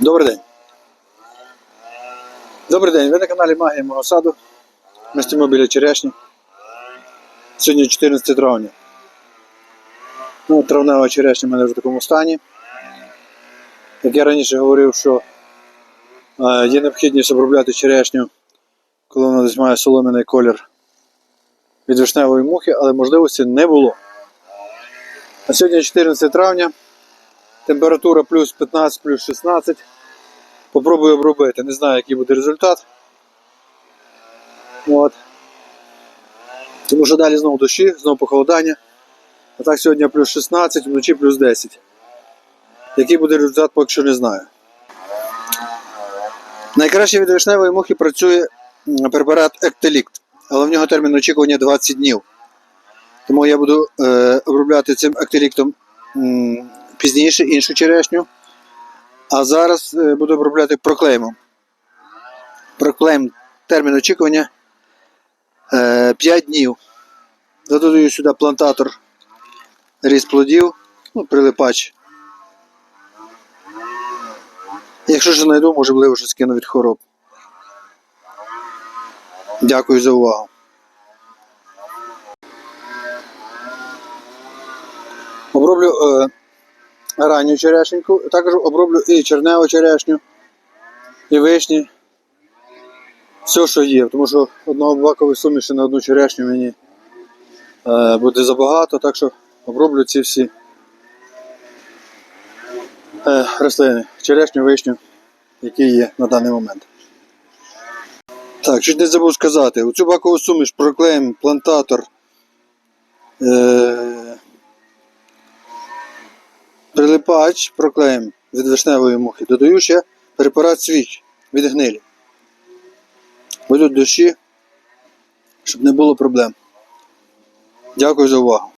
Добрий день. Добрий день. Ви на каналі Магія мого саду. Ми стоїмо біля черешні. Сьогодні 14 травня. Ну, травнева черешня в мене в такому стані. Як я раніше говорив, що е, є необхідність обробляти черешню, коли вона десь має солом'яний колір від вишневої мухи, але можливості не було. А сьогодні 14 травня. Температура плюс 15, плюс 16. Попробую обробити. Не знаю, який буде результат. От. Тому що далі знову дощі, знову похолодання. А так сьогодні плюс 16, вночі плюс 10. Який буде результат, поки що не знаю. Найкраще від вишневої мухи працює препарат Ектелікт, але в нього термін очікування 20 днів. Тому я буду е, обробляти цим актеліктом м, пізніше іншу черешню. А зараз е, буду обробляти проклеймом. Проклейм термін очікування е, 5 днів. Додаю сюди плантатор різ плодів, ну, прилипач. Якщо ж знайду, можливо, щось кину від хвороб. Дякую за увагу. Оброблю е, ранню черешеньку, також оброблю і черневу черешню, і вишні. Все, що є, тому що одного бакової суміші на одну черешню мені е, буде забагато, так що оброблю ці всі е, рослини, черешню, вишню, які є на даний момент. Так, чуть не забув сказати, у цю бакову суміш проклеїмо плантатор. Е, Прилипач проклеїм від вишневої мухи. Додаю ще препарат свіч від гнилі. Будуть дощі, щоб не було проблем. Дякую за увагу.